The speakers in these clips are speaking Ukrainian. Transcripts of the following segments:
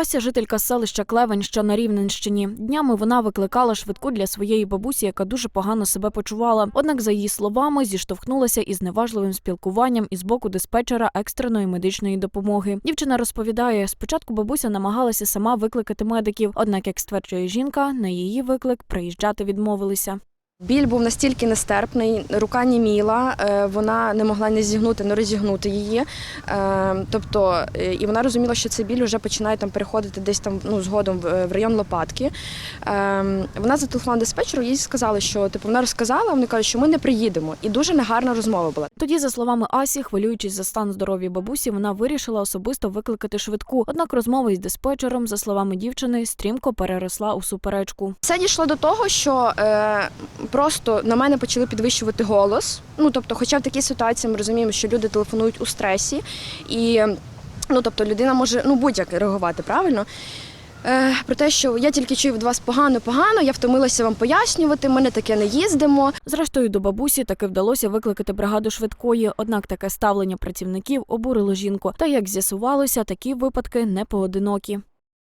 Ася жителька селища Клевень, що на Рівненщині. Днями вона викликала швидку для своєї бабусі, яка дуже погано себе почувала. Однак, за її словами, зіштовхнулася із неважливим спілкуванням із боку диспетчера екстреної медичної допомоги. Дівчина розповідає, спочатку бабуся намагалася сама викликати медиків, однак, як стверджує жінка, на її виклик приїжджати відмовилися. Біль був настільки нестерпний, рука німіла, е, вона не могла не зігнути, не розігнути її. Е, Тобто, і вона розуміла, що цей біль вже починає там переходити десь там ну, згодом в район лопатки. Е, Вона зателефонувала диспетчеру, їй сказали, що типу вона розказала, вони кажуть, що ми не приїдемо. І дуже негарна розмова була. Тоді, за словами Асі, хвилюючись за стан здоров'я бабусі, вона вирішила особисто викликати швидку. Однак розмова із диспетчером, за словами дівчини, стрімко переросла у суперечку. Це дійшло до того, що просто на мене почали підвищувати голос. Ну тобто, хоча в такій ситуації ми розуміємо, що люди телефонують у стресі, і ну тобто людина може ну будь-як реагувати правильно. Е, про те, що я тільки чую від вас погано, погано, я втомилася вам пояснювати, ми не таке не їздимо. Зрештою, до бабусі таки вдалося викликати бригаду швидкої. Однак таке ставлення працівників обурило жінку. Та як з'ясувалося, такі випадки не поодинокі.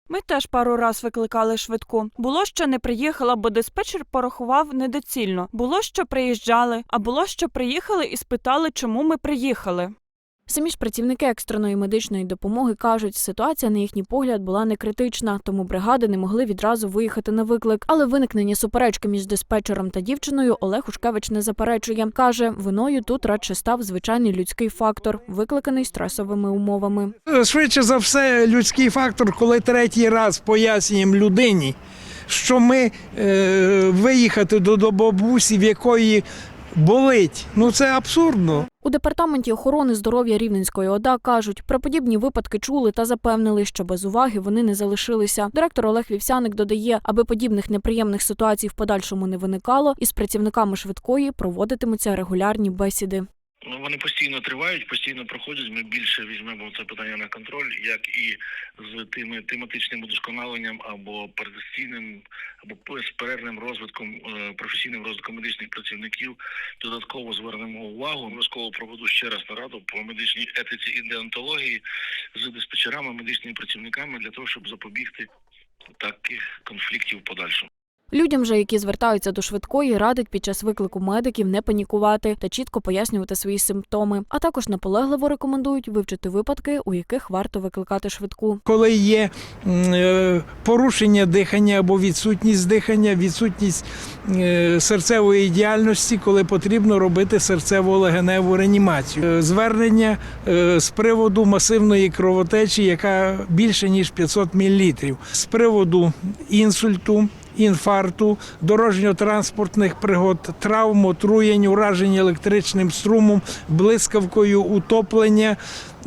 Ми теж пару раз викликали швидку. Було, що не приїхала, бо диспетчер порахував недоцільно. Було, що приїжджали, а було, що приїхали і спитали, чому ми приїхали. Самі ж працівники екстреної медичної допомоги кажуть, ситуація на їхній погляд була не критична, тому бригади не могли відразу виїхати на виклик. Але виникнення суперечки між диспетчером та дівчиною Олег Ушкевич не заперечує. каже, виною тут радше став звичайний людський фактор, викликаний стресовими умовами. Швидше за все, людський фактор, коли третій раз пояснюємо людині, що ми е, виїхати до, бабусі, в якої болить. Ну це абсурдно. У департаменті охорони здоров'я Рівненської ОДА кажуть, про подібні випадки чули та запевнили, що без уваги вони не залишилися. Директор Олег Вівсяник додає, аби подібних неприємних ситуацій в подальшому не виникало, із працівниками швидкої проводитимуться регулярні бесіди. Ну, вони постійно тривають, постійно проходять. Ми більше візьмемо це питання на контроль, як і з тими тематичним удосконаленням або передостійним, або безперервним розвитком е, професійним розвитком медичних працівників. Додатково звернемо увагу. Обов'язково проведу ще раз нараду по медичній етиці і деонтології з диспетчерами, медичними працівниками для того, щоб запобігти таких конфліктів подальшому. Людям же, які звертаються до швидкої, радить під час виклику медиків не панікувати та чітко пояснювати свої симптоми. А також наполегливо рекомендують вивчити випадки, у яких варто викликати швидку. Коли є е, порушення дихання або відсутність дихання, відсутність е, серцевої діяльності, коли потрібно робити серцево-легеневу реанімацію. Е, Звернення з приводу масивної кровотечі, яка більше ніж 500 мл, з приводу інсульту. Інфаркту, дорожньо-транспортних пригод, травм, отруєнь, уражень електричним струмом, блискавкою, утоплення,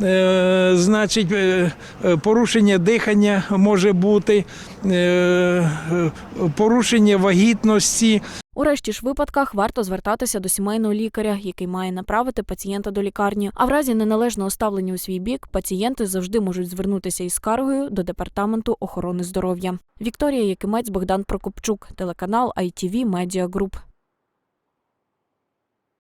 е, значить, е, е, порушення дихання може бути, е, е, порушення вагітності, У решті ж випадках варто звертатися до сімейного лікаря, який має направити пацієнта до лікарні. А в разі неналежного ставлення у свій бік пацієнти завжди можуть звернутися із скаргою до департаменту охорони здоров'я. Вікторія Якимець, Богдан Прокопчук, телеканал ITV Media Group.